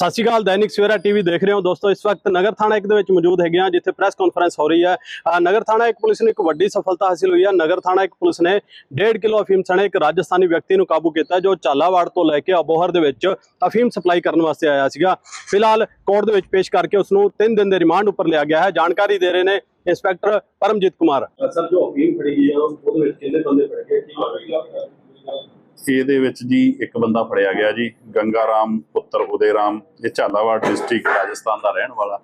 ਸਤਿ ਸ਼੍ਰੀ ਅਕਾਲ ਦੈਨਿਕ ਸਵੇਰਾ ਟੀਵੀ ਦੇਖ ਰਹੇ ਹੋ ਦੋਸਤੋ। ਇਸ ਵਕਤ ਨਗਰ ਥਾਣਾ ਇੱਕ ਦੇ ਵਿੱਚ ਮੌਜੂਦ ਹੈਗੇ ਆ ਜਿੱਥੇ ਪ੍ਰੈਸ ਕਾਨਫਰੰਸ ਹੋ ਰਹੀ ਹੈ। ਨਗਰ ਥਾਣਾ ਇੱਕ ਪੁਲਿਸ ਨੂੰ ਇੱਕ ਵੱਡੀ ਸਫਲਤਾ ਹਾਸਿਲ ਹੋਈ ਹੈ। ਨਗਰ ਥਾਣਾ ਇੱਕ ਪੁਲਿਸ ਨੇ 1.5 ਕਿਲੋ ਅਫੀਮ ਸਣੇ ਇੱਕ ਰਾਜਸਥਾਨੀ ਵਿਅਕਤੀ ਨੂੰ ਕਾਬੂ ਕੀਤਾ ਜੋ ਝਾਲਾਵਾੜ ਤੋਂ ਲੈ ਕੇ ਅਬੋਹਰ ਦੇ ਵਿੱਚ ਅਫੀਮ ਸਪਲਾਈ ਕਰਨ ਵਾਸਤੇ ਆਇਆ ਸੀਗਾ। ਫਿਲਹਾਲ ਕੋਰਟ ਦੇ ਵਿੱਚ ਪੇਸ਼ ਕਰਕੇ ਉਸ ਨੂੰ 3 ਦਿਨ ਦੇ ਰਿਮਾਂਡ ਉੱਪਰ ਲਿਆ ਗਿਆ ਹੈ। ਜਾਣਕਾਰੀ ਦੇ ਰਹੇ ਨੇ ਇੰਸਪੈਕਟਰ ਪਰਮਜੀਤ ਕੁਮਾਰ। ਸਰ ਜੋ ਅਫੀਮ ਫੜੀ ਗਈ ਆ ਉਹਦੇ ਵਿੱਚ ਕਿੰਨੇ ਬੰਦੇ ਫੜੇ ਗਏ? ਕੀ ਇਹਦੇ ਵਿੱਚ ਜੀ ਇੱਕ ਬੰਦਾ ਫੜਿਆ ਗਿਆ ਜੀ ਗੰਗਾ ਰਾਮ ਪੁੱਤਰ ਉਦੇ ਰਾਮ ਇਹ ਝਾਲਾਵਾੜ ਡਿਸਟ੍ਰਿਕਟ ਰਾਜਸਥਾਨ ਦਾ ਰਹਿਣ ਵਾਲਾ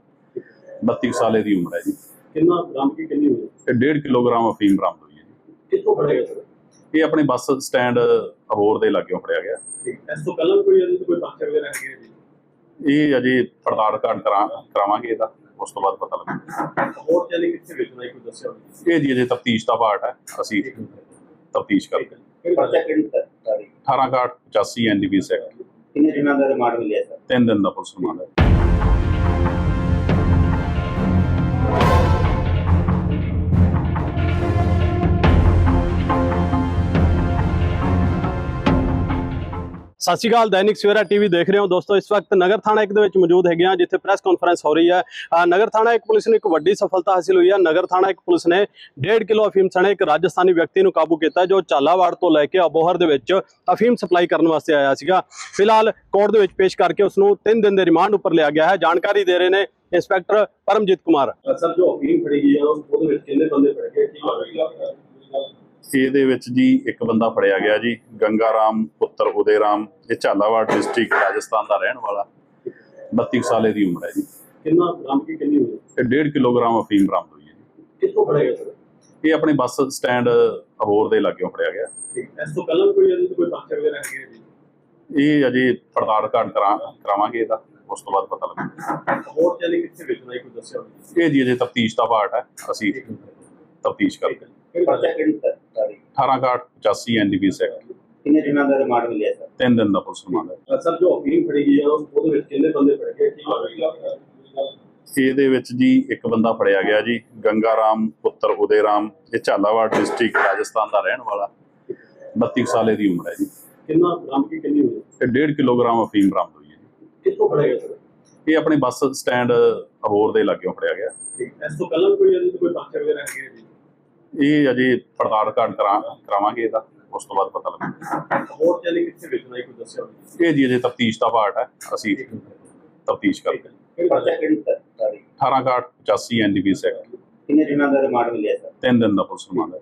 32 ਸਾਲੇ ਦੀ ਉਮਰ ਹੈ ਜੀ। ਕਿੰਨਾ ਬਰਾਮਦਗੀ ਕਿੰਨੀ ਹੋਈ ਤੇ 1.5 ਕਿਲੋਗ੍ਰਾਮ ਅਫੀਮ ਬਰਾਮਦ ਹੋਈ ਹੈ ਕਿੱਥੋਂ ਫੜੇ ਗਏ ਸਰ? ਜੀ ਇਹ ਆਪਣੇ ਬੱਸ ਸਟੈਂਡ ਅਬੋਰ ਦੇ ਲਾਗਿਓਂ ਫੜਿਆ ਗਿਆ। ਇਸ ਤੋਂ ਪਹਿਲਾਂ ਕੋਈ ਇਹਦੇ ਕੋਈ ਪਰਚੇ ਵਗੈਰਾ ਹੈਗੇ ਜੀ? ਇਹ ਅਜੇ ਪੜਤਾਲ ਕਰਾ ਕਰਾਵਾਂਗੇ ਇਹਦਾ ਉਸ ਤੋਂ ਬਾਅਦ ਪਤਾ ਲੱਗੇਗਾ ਹੋਰ ਜਾਨੀ ਕਿੱਥੇ ਵੇਚਣਾ ਹੈ ਕੋਈ ਦੱਸਿਆ ਹੋਵੇ? ਇਹ ਜੀ ਅਜੇ ਤਫਤੀਸ਼ ਦਾ ਪਾਰਟ ਹੈ ਅਸੀਂ ਤਫਤੀਸ਼ ਕਰਦੇ ਤਾਰੀਖ 18 ਕਾਰਡ 85 ਐਨਡੀਪੀਐਸ ਐਕਟ ਕਿੰਨੇ ਦਿਨਾਂ ਦਾ ਰਿਮਾਂਡ ਮਿਲਿਆ ਸਰ ਤਿੰਨ ਸਤਿ ਸ਼੍ਰੀ ਅਕਾਲ, ਦੈਨਿਕ ਸਵੇਰਾ ਟੀਵੀ ਦੇਖ ਰਹੇ ਹੋ ਦੋਸਤੋ। ਇਸ ਵਕਤ ਨਗਰ ਥਾਣਾ ਇੱਕ ਦੇ ਵਿੱਚ ਮੌਜੂਦ ਹੈਗੇ ਆ ਜਿੱਥੇ ਪ੍ਰੈਸ ਕਾਨਫਰੰਸ ਹੋ ਰਹੀ ਹੈ। ਨਗਰ ਥਾਣਾ ਇੱਕ ਪੁਲਿਸ ਨੂੰ ਇੱਕ ਵੱਡੀ ਸਫਲਤਾ ਹਾਸਿਲ ਹੋਈ ਹੈ। ਨਗਰ ਥਾਣਾ ਇੱਕ ਪੁਲਿਸ ਨੇ 1.5 ਕਿਲੋ ਅਫੀਮ ਸਣੇ ਇੱਕ ਰਾਜਸਥਾਨੀ ਵਿਅਕਤੀ ਨੂੰ ਕਾਬੂ ਕੀਤਾ, ਜੋ ਝਾਲਾਵਾੜ ਤੋਂ ਲੈ ਕੇ ਅਬੋਹਰ ਦੇ ਵਿੱਚ ਅਫੀਮ ਸਪਲਾਈ ਕਰਨ ਵਾਸਤੇ ਆਇਆ ਸੀਗਾ। ਫਿਲਹਾਲ ਕੋਰਟ ਦੇ ਵਿੱਚ ਪੇਸ਼ ਕਰਕੇ ਉਸ ਨੂੰ 3 ਦਿਨ ਦੇ ਰਿਮਾਂਡ ਉੱਪਰ ਲਿਆ ਗਿਆ ਹੈ। ਜਾਣਕਾਰੀ ਦੇ ਰਹੇ ਨੇ ਇੰਸਪੈਕਟਰ ਪਰਮਜੀਤ ਕੁਮਾਰ। ਸਰ, ਜੋ ਅਫੀਮ ਫੜੀ ਗਈ ਆ ਉਹਦੇ ਵਿੱਚ ਕਿੰਨੇ ਬੰਦੇ ਫੜੇ ਗਏ? ਕੀ ਇਹਦੇ ਵਿੱਚ ਜੀ ਇੱਕ ਬੰਦਾ ਫੜਿਆ ਗਿਆ ਜੀ ਗੰਗਾ ਰਾਮ ਪੁੱਤਰ ਉਦੇ ਰਾਮ ਇਹ ਝਾਲਾਵਾੜ ਡਿਸਟ੍ਰਿਕਟ ਰਾਜਸਥਾਨ ਦਾ ਰਹਿਣ ਵਾਲਾ 32 ਸਾਲੇ ਦੀ ਉਮਰ ਹੈ ਜੀ। ਕਿੰਨਾ ਗ੍ਰਾਮ ਕੀ ਕਿੰਨੀ ਹੋਈ? ਤੇ 1.5 ਕਿਲੋਗ੍ਰਾਮ ਅਫੀਮ ਇਹ ਆਪਣੇ ਬੱਸ ਸਟੈਂਡ ਅਬੋਰ ਦੇ ਲਾਗੇੋਂ ਫੜਿਆ ਗਿਆ। ਇਹ ਅਜੇ ਪੜਤਾਲ ਕਾਂਡ ਕਰਾਵਾਂਗੇ ਇਹਦਾ ਉਸ ਤੋਂ ਬਾਅਦ ਪਤਾ ਲੱਗੇਗਾ ਹੋਰ ਜਾਨੀ ਕਿੱਥੇ ਵੇਚਣਾ ਇਹ ਕੋਈ ਦੱਸਿਆ ਇਹ ਜੀ ਅਜੇ ਤਫਤੀਸ਼ ਦਾ ਪਾਰਟ ਹੈ ਅਸੀਂ ਤਫਤੀਸ਼ ਕਰਦੇ ਹਾਂ 1861 ਐਨਡੀਪੀ ਇਹਦੇ ਵਿੱਚ ਜੀ ਇੱਕ ਬੰਦਾ ਫੜਿਆ ਗਿਆ ਜੀ ਗੰਗਾ ਰਾਮ ਪੁੱਤਰ ਉਦੇ ਰਾਮ ਇਹ ਝਾਲਾਵਾੜ ਡਿਸਟ੍ਰਿਕਟ ਰਾਜਸਥਾਨ ਦਾ ਰਹਿਣ ਵਾਲਾ। 32 ਸਾਲੇ ਦੀ ਉਮਰ ਹੈ ਜੀ। ਕਿੰਨਾ ਗ੍ਰਾਮ ਕੀ ਕਿੰਨੀ ਹੋਈ? ਤੇ 1.5 ਕਿਲੋਗ੍ਰਾਮ ਇਹ ਆਪਣੇ ਬੱਸ ਸਟੈਂਡ ਅਬੋਰ ਦੇ ਲਾਗਿਓਂ ਫੜਿਆ ਗਿਆ। ਇਸ ਤੋਂ ਪਹਿਲਾਂ ਕੋਈ ਇਹਦੇ ਕੋਈ ਪਰਚਾ ਵਗੈਰਾ ਹੈ ਜੀ ਇਹ ਅਜੇ ਪੜਤਾਲ ਕਰਾ ਕਰਾਵਾਂਗੇ ਇਹਦਾ ਉਸ ਤੋਂ ਬਾਅਦ ਪਤਾ ਲੱਗੇਗਾ ਹੋਰ ਜਾਨੀ ਕਿੱਥੇ ਵੇਚਣਾ ਹੈ ਕੋਈ ਦੱਸਿਆ ਹੋਵੇ? ਇਹ ਜੀ ਅਜੇ ਤਫਤੀਸ਼ ਦਾ ਪਾਰਟ ਹੈ ਅਸੀਂ ਤਫਤੀਸ਼ ਕਰਦੇ ਤਾਰੀਖ 18 ਕਾਰਡ 85 ਐਨਡੀਪੀਐਸ ਐਕਟ ਕਿੰਨੇ ਦਿਨਾਂ ਦਾ ਰਿਮਾਂਡ ਮਿਲਿਆ ਸਰ? ਤਿੰਨ ਦਿਨ ਦਾ ਪੁਲਿਸ ਰਿਮਾਂਡ ਹੈ।